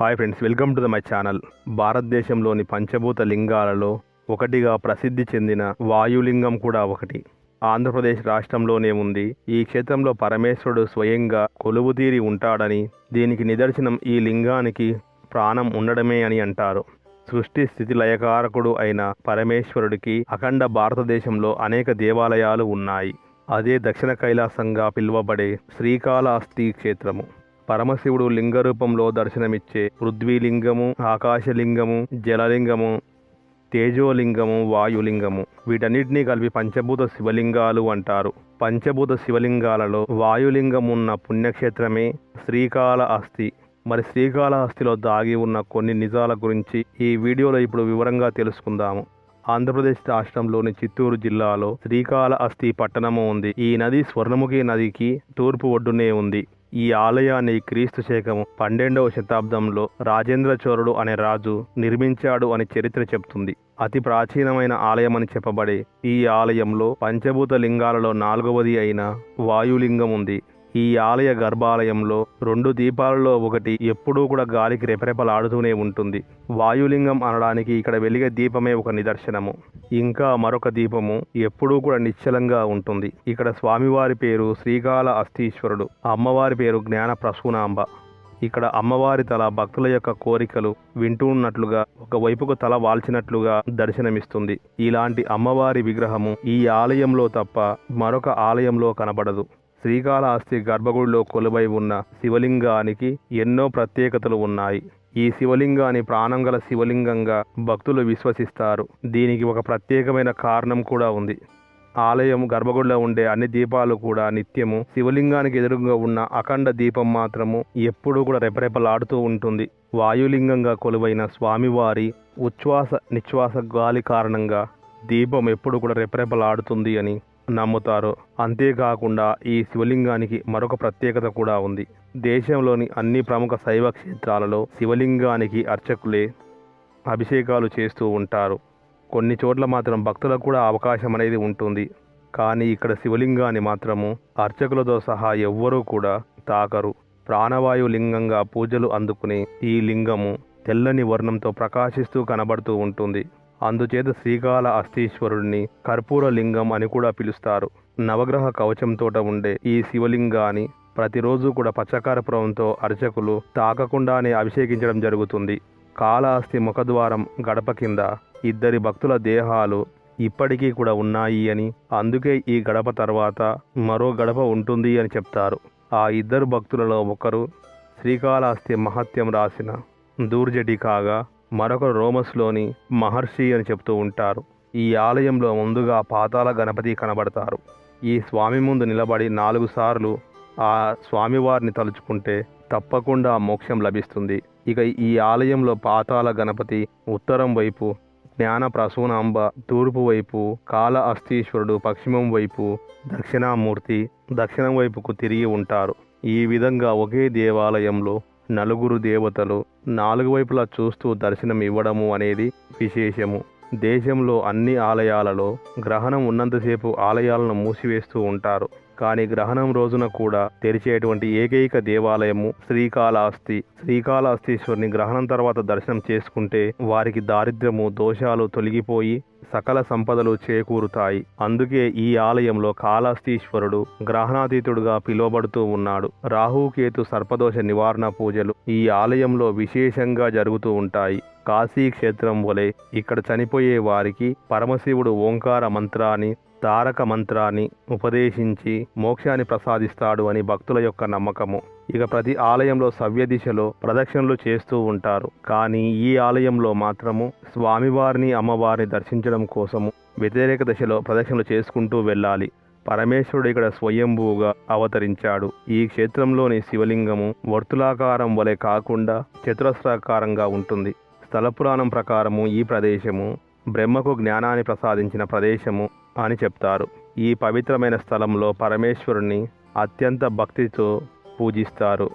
Hi friends welcome to the my channel భారతదేశంలోని పంచభూత లింగాలలో ఒకటిగా ప్రసిద్ధి చెందిన వాయులింగం కూడా ఒకటి. ఆంధ్రప్రదేశ్ రాష్ట్రంలోనే ఉంది. ఈ క్షేత్రంలో పరమేశ్వరుడు స్వయంగా కొలువుతీరి ఉంటాడని దీనికి నిదర్శనం ఈ లింగానికి ప్రాణం ఉండడమే అని అంటారు. సృష్టి స్థితి లయకారకుడు అయిన పరమేశ్వరుడికి అఖండ భారతదేశంలో అనేక దేవాలయాలు ఉన్నాయి. అదే దక్షిణ కైలాసంగా పిలువబడే శ్రీకాళహస్తి క్షేత్రము. పరమశివుడు లింగ రూపంలో దర్శనమిచ్చే పృథ్వీలింగము ఆకాశలింగము జలలింగము తేజోలింగము వాయులింగము. వీటన్నిటినీ కలిపి పంచభూత శివలింగాలు అంటారు. పంచభూత శివలింగాలలో వాయులింగం ఉన్న పుణ్యక్షేత్రమే శ్రీకాళహస్తి మరి శ్రీకాళహస్తిలో దాగి ఉన్న కొన్ని నిజాల గురించి ఈ వీడియోలో ఇప్పుడు వివరంగా తెలుసుకుందాము. ఆంధ్రప్రదేశ్ రాష్ట్రంలోని చిత్తూరు జిల్లాలో శ్రీకాళహస్తి పట్టణము ఉంది. ఈ నది స్వర్ణముఖి నదికి తూర్పు ఒడ్డునే ఉంది. ఈ ఆలయాన్ని క్రీస్తు శకము పన్నెండవ శతాబ్దంలో రాజేంద్ర చోరుడు అనే రాజు నిర్మించాడు అని చరిత్ర చెప్తుంది. అతి ప్రాచీనమైన ఆలయమని చెప్పబడే ఈ ఆలయంలో పంచభూత లింగాలలో నాలుగవది అయిన వాయులింగం ఉంది. ఈ ఆలయ గర్భాలయంలో రెండు దీపాలలో ఒకటి ఎప్పుడూ కూడా గాలికి రెపరెపలాడుతూనే ఉంటుంది. వాయులింగం అనడానికి ఇక్కడ వెలిగే దీపమే ఒక నిదర్శనము. ఇంకా మరొక దీపము ఎప్పుడూ కూడా నిశ్చలంగా ఉంటుంది. ఇక్కడ స్వామివారి పేరు శ్రీకాళ అస్థీశ్వరుడు అమ్మవారి పేరు జ్ఞాన ప్రసూనాంబ. ఇక్కడ అమ్మవారి తల భక్తుల యొక్క కోరికలు వింటున్నట్లుగా ఒక వైపుకు తల వాల్చినట్లుగా దర్శనమిస్తుంది. ఇలాంటి అమ్మవారి విగ్రహము ఈ ఆలయంలో తప్ప మరొక ఆలయంలో కనబడదు. శ్రీకాళహస్తి గర్భగుడిలో కొలువై ఉన్న శివలింగానికి ఎన్నో ప్రత్యేకతలు ఉన్నాయి. ఈ శివలింగాన్ని ప్రాణం గల శివలింగంగా భక్తులు విశ్వసిస్తారు. దీనికి ఒక ప్రత్యేకమైన కారణం కూడా ఉంది. ఆలయం గర్భగుడిలో ఉండే అన్ని దీపాలు కూడా నిత్యము. శివలింగానికి ఎదురుగా ఉన్న అఖండ దీపం మాత్రము ఎప్పుడూ కూడా రెపరెపలాడుతూ ఉంటుంది. వాయులింగంగా కొలువైన స్వామివారి ఉచ్ఛ్వాస నిశ్వాస గాలి కారణంగా దీపం ఎప్పుడు కూడా రెపరెపలాడుతుంది అని నమ్ముతారు. అంతేకాకుండా ఈ శివలింగానికి మరొక ప్రత్యేకత కూడా ఉంది. దేశంలోని అన్ని ప్రముఖ శైవ క్షేత్రాలలో శివలింగానికి అర్చకులే అభిషేకాలు చేస్తూ ఉంటారు. కొన్ని చోట్ల మాత్రం భక్తులకు కూడా అవకాశం అనేది ఉంటుంది. కానీ ఇక్కడ శివలింగాన్ని మాత్రము అర్చకులతో సహా ఎవ్వరూ కూడా తాకరు. ప్రాణవాయు లింగంగా పూజలు అందుకునే ఈ లింగము తెల్లని వర్ణంతో ప్రకాశిస్తూ కనబడుతూ ఉంటుంది. అందుచేత శ్రీకాళ అస్థీశ్వరుడిని కర్పూర లింగం అని కూడా పిలుస్తారు. నవగ్రహ కవచంతోట ఉండే ఈ శివలింగాన్ని ప్రతిరోజు కూడా పచ్చకారపురంతో అర్చకులు తాకకుండానే అభిషేకించడం జరుగుతుంది. కాళహస్తి ముఖద్వారం గడప కింద ఇద్దరి భక్తుల దేహాలు ఇప్పటికీ కూడా ఉన్నాయి అని అందుకే ఈ గడప తర్వాత మరో గడప ఉంటుంది అని చెప్తారు. ఆ ఇద్దరు భక్తులలో ఒకరు శ్రీకాళహస్తి మహత్యం రాసిన దూర్జటి కాగా మరొకరు రోమస్లోని మహర్షి అని చెప్తూ ఉంటారు. ఈ ఆలయంలో ముందుగా పాతాల గణపతి కనబడతారు. ఈ స్వామి ముందు నిలబడి నాలుగు సార్లు ఆ స్వామివారిని తలుచుకుంటే తప్పకుండా మోక్షం లభిస్తుంది. ఇక ఈ ఆలయంలో పాతాల గణపతి ఉత్తరం వైపు జ్ఞాన ప్రసూనాంబ తూర్పు వైపు కాల అస్థీశ్వరుడు పశ్చిమం వైపు దక్షిణామూర్తి దక్షిణం వైపుకు తిరిగి ఉంటారు. ఈ విధంగా ఒకే దేవాలయంలో నలుగురు దేవతలు నాలుగు వైపులా చూస్తూ దర్శనం ఇవ్వడము అనేది విశేషము. దేశంలో అన్ని ఆలయాలలో గ్రహణం ఉన్నంతసేపు ఆలయాలను మూసివేస్తూ ఉంటారు. కానీ గ్రహణం రోజున కూడా తెరిచేటువంటి ఏకైక దేవాలయము శ్రీకాళహస్తి. శ్రీకాళహస్తీశ్వరిని గ్రహణం తర్వాత దర్శనం చేసుకుంటే వారికి దారిద్ర్యము దోషాలు తొలగిపోయి సకల సంపదలు చేకూరుతాయి. అందుకే ఈ ఆలయంలో కాళహస్తీశ్వరుడు గ్రహణాతీతుడుగా పిలువబడుతూ ఉన్నాడు. రాహుకేతు సర్పదోష నివారణ పూజలు ఈ ఆలయంలో విశేషంగా జరుగుతూ ఉంటాయి. కాశీ క్షేత్రం వలె ఇక్కడ చనిపోయే వారికి పరమశివుడు ఓంకార మంత్రాన్ని తారక మంత్రాన్ని ఉపదేశించి మోక్షాన్ని ప్రసాదిస్తాడు అని భక్తుల యొక్క నమ్మకము. ఇక ప్రతి ఆలయంలో సవ్య దిశలో ప్రదక్షిణలు చేస్తూ ఉంటారు. కానీ ఈ ఆలయంలో మాత్రము స్వామివారిని అమ్మవారిని దర్శించడం కోసము వ్యతిరేక దశలో ప్రదక్షిణలు చేసుకుంటూ వెళ్ళాలి. పరమేశ్వరుడు ఇక్కడ స్వయంభూగా అవతరించాడు. ఈ క్షేత్రంలోని శివలింగము వర్తులాకారం వలె కాకుండా చతురస్రాకారంగా ఉంటుంది. స్థల పురాణం ప్రకారము ఈ ప్రదేశము బ్రహ్మకు జ్ఞానాన్ని ప్రసాదించిన ప్రదేశము అని చెప్తారు. ఈ పవిత్రమైన స్థలంలో పరమేశ్వరుని అత్యంత భక్తితో పూజిస్తారు.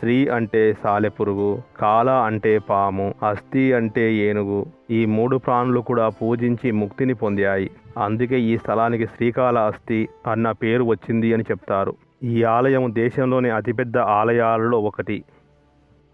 శ్రీ అంటే సాలెపురుగు కాల అంటే పాము అస్థి అంటే ఏనుగు ఈ మూడు ప్రాణులు కూడా పూజించి ముక్తిని పొందాయి. అందుకే ఈ స్థలానికి శ్రీకాళహస్తి అన్న పేరు వచ్చింది అని చెప్తారు. ఈ ఆలయం దేశంలోని అతిపెద్ద ఆలయాలలో ఒకటి.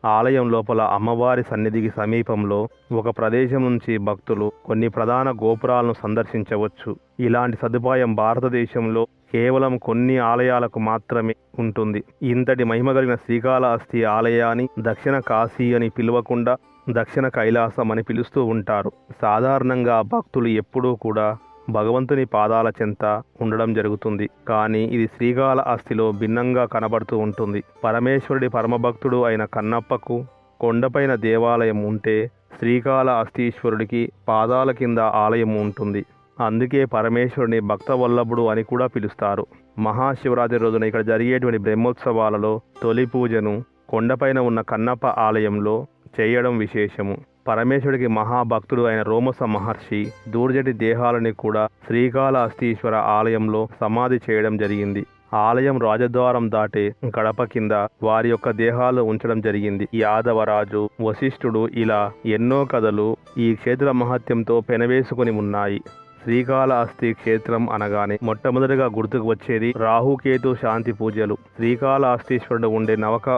ఆలయం లోపల అమ్మవారి సన్నిధికి సమీపంలో ఒక ప్రదేశం నుంచి భక్తులు కొన్ని ప్రధాన గోపురాలను సందర్శించవచ్చు. ఇలాంటి సదుపాయం భారతదేశంలో కేవలం కొన్ని ఆలయాలకు మాత్రమే ఉంటుంది. ఇంతటి మహిమ కలిగిన శ్రీకాళహస్తి ఆలయాన్ని దక్షిణ కాశీ అని పిలవకుండా దక్షిణ కైలాసం అని పిలుస్తూ ఉంటారు. సాధారణంగా భక్తులు ఎప్పుడూ కూడా భగవంతుని పాదాల చెంత ఉండడం జరుగుతుంది. కానీ ఇది శ్రీకాళహస్తిలో భిన్నంగా కనబడుతూ ఉంటుంది. పరమేశ్వరుడి పరమభక్తుడు అయిన కన్నప్పకు కొండపైన దేవాలయం ఉంటే శ్రీకాళహస్తీశ్వరుడికి పాదాల కింద ఆలయం ఉంటుంది. అందుకే పరమేశ్వరుని భక్త వల్లభుడు అని కూడా పిలుస్తారు. మహాశివరాత్రి రోజున ఇక్కడ జరిగేటువంటి బ్రహ్మోత్సవాలలో తొలి పూజను కొండపైన ఉన్న కన్నప్ప ఆలయంలో చేయడం విశేషము. పరమేశ్వరుడికి మహాభక్తుడు అయిన రోమస మహర్షి దూర్జటి దేహాలని కూడా శ్రీకాళహస్తీశ్వర ఆలయంలో సమాధి చేయడం జరిగింది. ఆలయం రాజద్వారం దాటే గడప కింద వారి యొక్క దేహాలు ఉంచడం జరిగింది. యాదవరాజు వశిష్ఠుడు ఇలా ఎన్నో కథలు ఈ క్షేత్ర మహత్యంతో పెనవేసుకుని ఉన్నాయి. శ్రీకాళహస్తి క్షేత్రం అనగానే మొట్టమొదటిగా గుర్తుకు వచ్చేది రాహుకేతు శాంతి పూజలు. శ్రీకాళహస్తీశ్వరుడు ఉండే నవక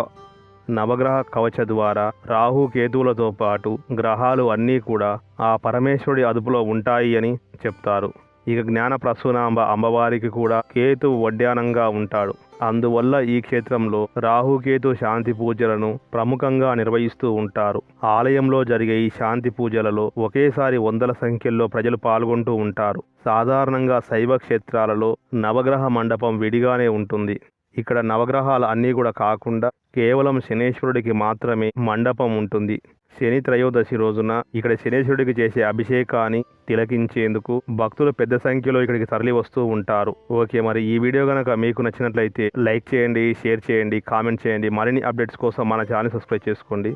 నవగ్రహ కవచ ద్వారా రాహు కేతువులతో పాటు గ్రహాలు అన్నీ కూడా ఆ పరమేశ్వరుడి అదుపులో ఉంటాయి అని చెప్తారు. ఇక జ్ఞాన ప్రసూనాంబ అమ్మవారికి కూడా కేతు వడ్డానంగా ఉంటాడు. అందువల్ల ఈ క్షేత్రంలో రాహుకేతు శాంతి పూజలను ప్రముఖంగా నిర్వహిస్తూ ఉంటారు. ఆలయంలో జరిగే ఈ శాంతి పూజలలో ఒకేసారి వందల సంఖ్యలో ప్రజలు పాల్గొంటూ ఉంటారు. సాధారణంగా శైవ క్షేత్రాలలో నవగ్రహ మండపం విడిగానే ఉంటుంది. ఇక్కడ నవగ్రహాలు అన్నీ కూడా కాకుండా కేవలం శనేశ్వరుడికి మాత్రమే మండపం ఉంటుంది. శని త్రయోదశి రోజున ఇక్కడ శనేశ్వరుడికి చేసే అభిషేకాన్ని తిలకించేందుకు భక్తులు పెద్ద సంఖ్యలో ఇక్కడికి తరలి వస్తూ ఉంటారు. ఓకే మరి ఈ వీడియో కనుక మీకు నచ్చినట్లయితే లైక్ చేయండి షేర్ చేయండి కామెంట్ చేయండి. మరిన్ని అప్డేట్స్ కోసం మన ఛానల్ సబ్స్క్రైబ్ చేసుకోండి.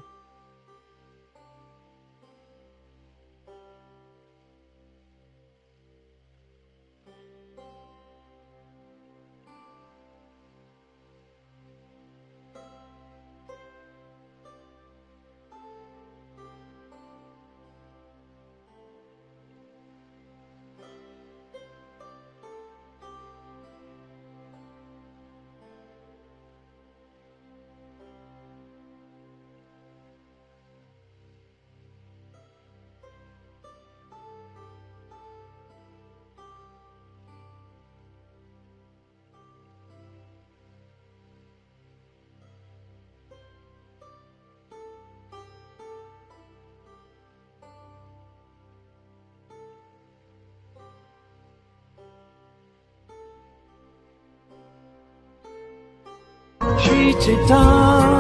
你知道。